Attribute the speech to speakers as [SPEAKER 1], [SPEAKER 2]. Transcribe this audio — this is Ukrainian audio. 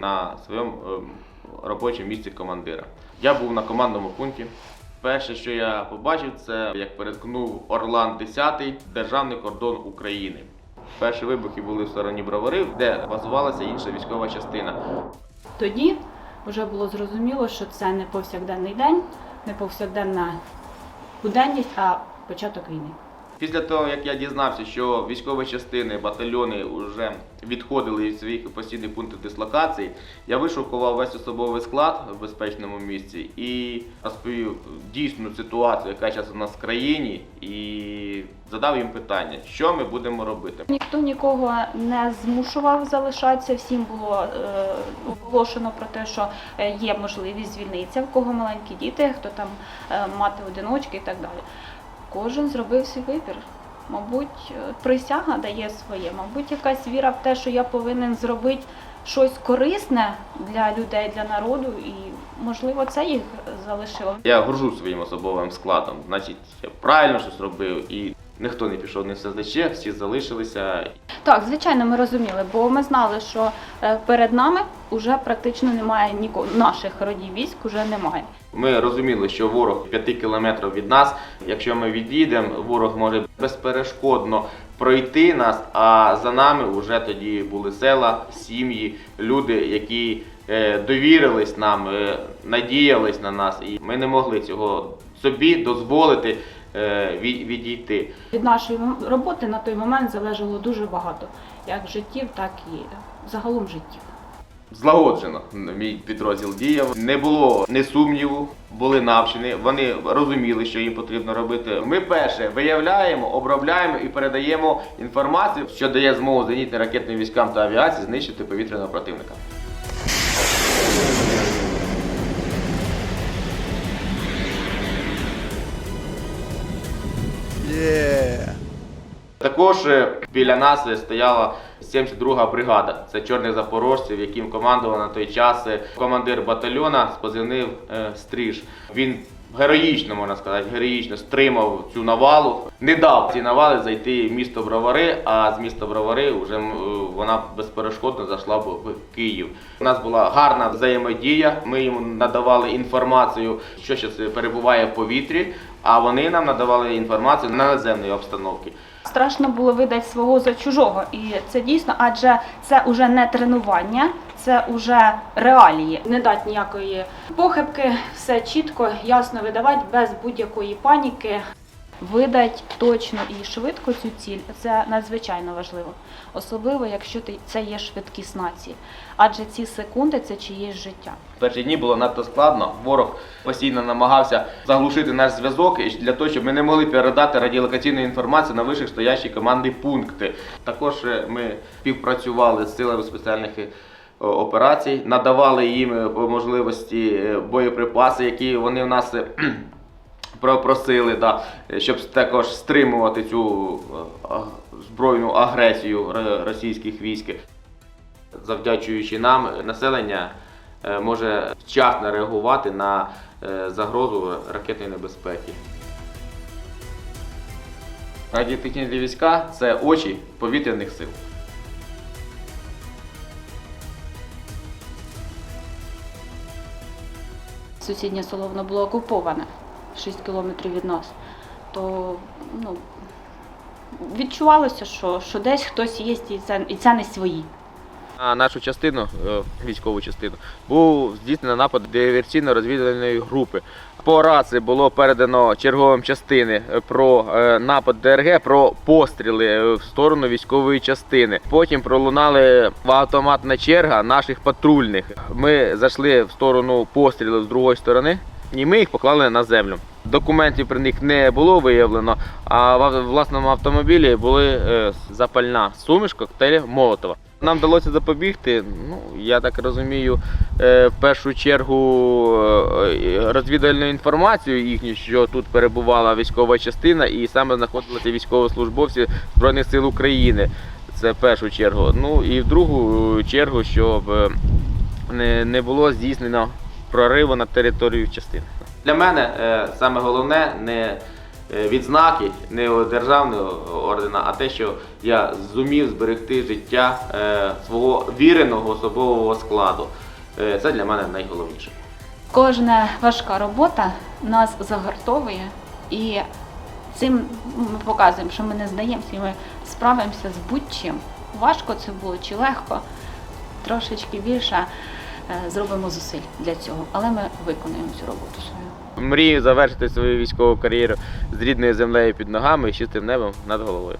[SPEAKER 1] На своєму ем, робочому місці командира. Я був на командному пункті. Перше, що я побачив, це як переткнув Орлан 10 державний кордон України. Перші вибухи були в стороні Бровари, де базувалася інша військова частина.
[SPEAKER 2] Тоді вже було зрозуміло, що це не повсякденний день, не повсякденна буденність, а початок війни.
[SPEAKER 1] Після того, як я дізнався, що військові частини, батальйони вже відходили від своїх постійних пунктів дислокації, я вишукував весь особовий склад в безпечному місці і розповів дійсну ситуацію, яка зараз у нас в країні, і задав їм питання, що ми будемо робити.
[SPEAKER 2] Ніхто нікого не змушував залишатися. Всім було е, оголошено про те, що е, є можливість звільнитися, в кого маленькі діти, хто там е, мати одиночки і так далі. Кожен зробив свій вибір. Мабуть, е, присяга дає своє, мабуть, якась віра в те, що я повинен зробити щось корисне для людей, для народу, і можливо це їх залишило.
[SPEAKER 1] Я горжу своїм особовим складом. Значить, я правильно щось робив, і ніхто не пішов не в СЗЧ, всі залишилися.
[SPEAKER 2] Так, звичайно, ми розуміли, бо ми знали, що е, перед нами вже практично немає нікого. Наших родів військ вже немає.
[SPEAKER 1] Ми розуміли, що ворог 5 кілометрів від нас. Якщо ми відійдемо, ворог може безперешкодно пройти нас. А за нами вже тоді були села, сім'ї, люди, які е, довірились нам, е, надіялись на нас, і ми не могли цього собі дозволити е, відійти.
[SPEAKER 2] Від нашої роботи на той момент залежало дуже багато, як життів, так і загалом життів.
[SPEAKER 1] Злагоджено мій підрозділ діяв. Не було ні сумніву, були навчені. Вони розуміли, що їм потрібно робити. Ми перше виявляємо, обробляємо і передаємо інформацію, що дає змогу зенітним ракетним військам та авіації знищити повітряного противника.
[SPEAKER 3] Yeah.
[SPEAKER 1] Також е, біля нас стояла 72-га бригада. Це чорних запорожців, яким командував на той час е, командир батальйона спозивнив Стріж. е, Стриж. Він героїчно, можна сказати, героїчно стримав цю навалу, не дав ці навали зайти в місто Бровари, а з міста Бровари вже е, вона безперешкодно зайшла в в Київ. У нас була гарна взаємодія. Ми йому надавали інформацію, що зараз перебуває в повітрі, а вони нам надавали інформацію на наземної обстановки.
[SPEAKER 2] Страшно було видати свого за чужого, і це дійсно, адже це вже не тренування, це вже реалії. Не дати ніякої похибки, все чітко, ясно видавати без будь-якої паніки. Видать точно і швидко цю ціль це надзвичайно важливо, особливо якщо це є швидкісна ціль. Адже ці секунди це чиєсь життя.
[SPEAKER 1] Перші дні було надто складно. Ворог постійно намагався заглушити наш зв'язок і для того, щоб ми не могли передати радіолокаційну інформацію на вищих стоящі команди пункти. Також е, ми співпрацювали з силами спеціальних операцій, надавали їм е, можливості е, боєприпаси, які вони в нас. е, Просили, да, щоб також стримувати цю е, збройну агресію російських військ. Завдячуючи нам, населення е, може вчасно реагувати на е, загрозу ракетної небезпеки. Радіотехнічні війська це очі повітряних сил.
[SPEAKER 2] Сусіднє Соловно було окуповане 6 кілометрів від нас, то ну, відчувалося, що, що десь хтось є, і це, і це не свої.
[SPEAKER 1] На нашу частину, е, військову частину, був здійснено напад диверсійно-розвідувальної групи. По рації було передано черговим частини е, про е, напад ДРГ, про постріли в сторону військової частини. Потім пролунали автоматна черга наших патрульних. Ми зайшли в сторону пострілів з другої сторони, і ми їх поклали на землю. Документів при них не було виявлено, а в власному автомобілі були запальна суміш коктейлів Молотова. Нам вдалося запобігти. Ну я так розумію, е, в першу чергу е, розвідувальну інформацію їхню, що тут перебувала військова частина, і саме знаходилися військовослужбовці Збройних сил України. Це в першу чергу. Ну і в другу чергу, щоб е, не, було здійснено прориву на територію частини. Для мене саме головне не відзнаки, не державного ордена, а те, що я зумів зберегти життя е, свого віреного особового складу. Е, Це для мене найголовніше.
[SPEAKER 2] Кожна важка робота нас загартовує і цим ми показуємо, що ми не здаємося, і ми справимося з будь-чим. Важко це було чи легко, трошечки більше е, зробимо зусиль для цього, але ми виконуємо цю роботу.
[SPEAKER 1] Мрію завершити свою військову кар'єру з рідною землею під ногами і чистим небом над головою.